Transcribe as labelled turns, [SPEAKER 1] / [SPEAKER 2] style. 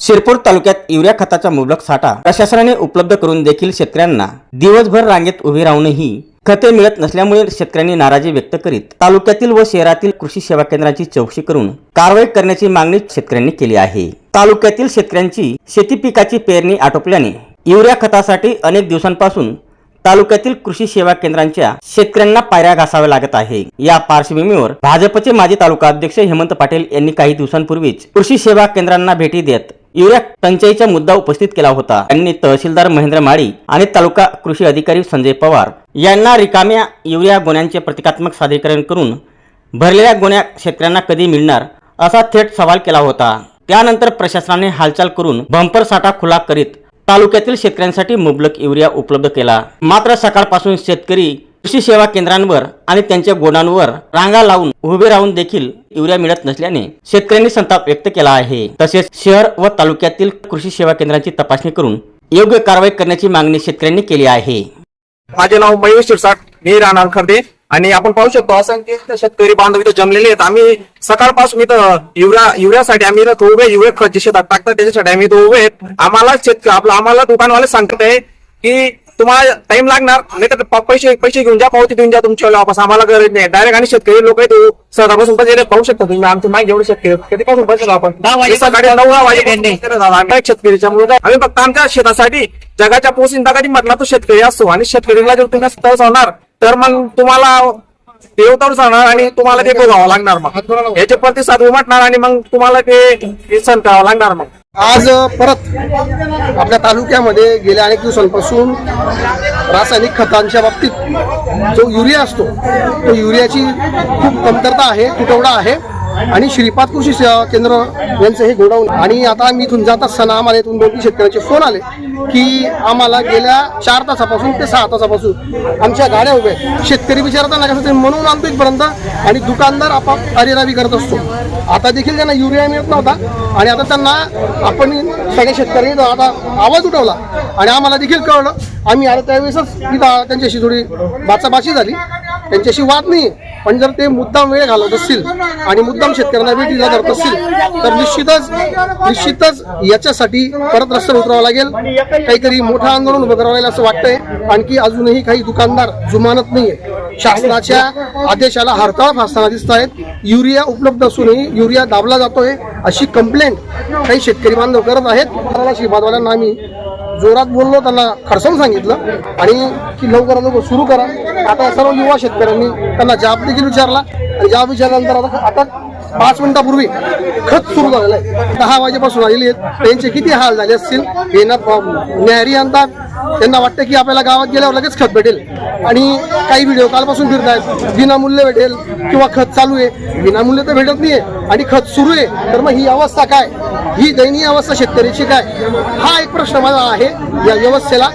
[SPEAKER 1] शिरपूर तालुक्यात युरिया खताचा मुबलक साठा प्रशासनाने उपलब्ध करून देखील शेतकऱ्यांना दिवसभर रांगेत उभे राहूनही खते मिळत नसल्यामुळे शेतकऱ्यांनी नाराजी व्यक्त करीत तालुक्यातील व शहरातील कृषी सेवा केंद्रांची चौकशी करून कारवाई करण्याची मागणी शेतकऱ्यांनी केली आहे. तालुक्यातील शेतकऱ्यांची शेती पिकाची पेरणी आटोपल्याने युरिया खतासाठी अनेक दिवसांपासून तालुक्यातील कृषी सेवा केंद्रांच्या शेतकऱ्यांना पायऱ्या घासाव्या लागत आहे. या पार्श्वभूमीवर भाजपचे माजी तालुका अध्यक्ष हेमंत पाटील यांनी काही दिवसांपूर्वीच कृषी सेवा केंद्रांना भेटी देत युरिया टंचाईचा मुद्दा उपस्थित केला होता. त्यांनी तहसीलदार महेंद्र माळी आणि तालुका कृषी अधिकारी संजय पवार यांना रिकाम्या युरिया गोण्यांचे प्रतिकात्मक सादरीकरण करून भरलेल्या गोण्या शेतकऱ्यांना कधी मिळणार असा थेट सवाल केला होता. त्यानंतर प्रशासनाने हालचाल करून बंपर साठा खुला करीत तालुक्यातील शेतकऱ्यांसाठी मुबलक युरिया उपलब्ध केला. मात्र सकाळपासून शेतकरी कृषी सेवा केंद्रांवर आणि त्यांच्या गोडांवर रांगा लावून उभे राहून देखील युरिया मिळत नसल्याने शेतकऱ्यांनी संताप व्यक्त केला आहे. तसेच शहर व तालुक्यातील कृषी सेवा केंद्रांची तपासणी करून योग्य कारवाई करण्याची मागणी शेतकऱ्यांनी केली आहे.
[SPEAKER 2] माझे नाव मयूर शिरसाट. मी राहणार खर्दे. आणि आपण पाहू शकतो असंख्य शेतकरी बांधव इथं जमलेले आहेत. आम्ही सकाळपासून इथं युरिया युरियासाठी आम्ही इथं उभे युरिया खत जे शेतात टाकतात त्याच्यासाठी आम्ही इथं उभे आहेत. आम्हाला शेतक आपलं आम्हाला दुकानवाले सांगत आहे की तुम्हाला टाइम लागणार नाही तर प- पैसे पैसे घेऊन जा पावती देऊन जा तुमच्या वापस. आम्हाला गरज नाही. डायरेक्ट आणि शेतकरी लोक सकाळपासून बसलेले पाहू शकता तुम्ही. आमचे मागे एवढे शेतकरी कधीपासून बसलो आपण? हे सकाळी नऊ एक शेतकरीच्या मुळे आम्ही. फक्त आमच्या शेतासाठी जगाच्या पोसिंदा कधी म्हटला तो शेतकरी असतो आणि शेतकरीला जर तुम्ही तस होणार तर मग तुम्हाला देवतावर जाणार आणि तुम्हाला ते बघावं लागणार मग. याचे प्रतिसाद उमटणार आणि मग तुम्हाला ते ते सण करावं लागणार मग.
[SPEAKER 3] आज परत आपल्या तालुक्यामध्ये गेल्या अनेक दिवसांपासून रासायनिक खतांच्या बाबतीत जो युरिया असतो तो युरियाची खूप कमतरता आहे तुटवडा आहे. आणि श्रीपाद कृषी सेवा केंद्र यांचं हे गोडाऊन आणि आता मी इथून जात असताना आम्हाला इथून दोन तीन शेतकऱ्यांचे फोन आले. की आम्हाला गेल्या चार तासापासून ते सहा तासापासून आमच्या गाड्या उभ्या आहेत. शेतकरी विचारताना कसं ते म्हणून आणतो इथपर्यंत आणि दुकानदार आपाप अरेरावी करत असतो. आता देखील त्यांना युरिया मिळत नव्हता आणि आता त्यांना आपण सगळ्या शेतकऱ्यांनी आता आवाज उठवला आणि आम्हाला देखील कळलं. आम्ही आता त्यावेळेसच इथं त्यांच्याशी थोडी बाचाबाची झाली. त्यांच्याशी वाद नाही पण जर ते मुद्दाम वेळ घालवत असतील आणि मुद्दाम शेतकऱ्यांना वेळ दिला जात असतील तर निश्चितच निश्चितच याच्यासाठी परत रस्त्यावर उतरावं लागेल. काहीतरी मोठं आंदोलन उभं करावं लागेल असं वाटतंय. आणखी अजूनही काही दुकानदार जुमानत नाहीये. शासनाच्या आदेशाला हरताळ फासताना दिसत आहेत युरिया उपलब्ध असूनही युरिया दाबला जातोय अशी कंप्लेंट काही शेतकरी बांधव करत आहेत. श्रीपादवाल्यांना आम्ही जोरात बोललो त्यांना खडसावून सांगितलं. आणि की लवकरात लवकर सुरू करा. आता सर्व युवा शेतकऱ्यांनी त्यांना जाब देखील विचारला. आणि जाब विचारल्यानंतर आता आता पाच मिनिटापूर्वी खत सुरू झालेलं आहे. दहा वाजेपासून आलेली आहेत. त्यांचे किती हाल झाले असतील? हे ना न्याहारी आणतात. त्यांना वाटतं की आपल्याला गावात गेल्यावर लगेच खत भेटेल. आणि काही व्हिडिओ कालपासून फिरत आहेत विनामूल्य भेटेल किंवा खत चालू आहे. विनामूल्य तर भेटत नाहीये. आणि खत सुरू आहे. तर मग ही अवस्था काय? ही दयनीय अवस्था शेतकऱ्याची काय? हा एक प्रश्न माझा आहे या व्यवस्थेला.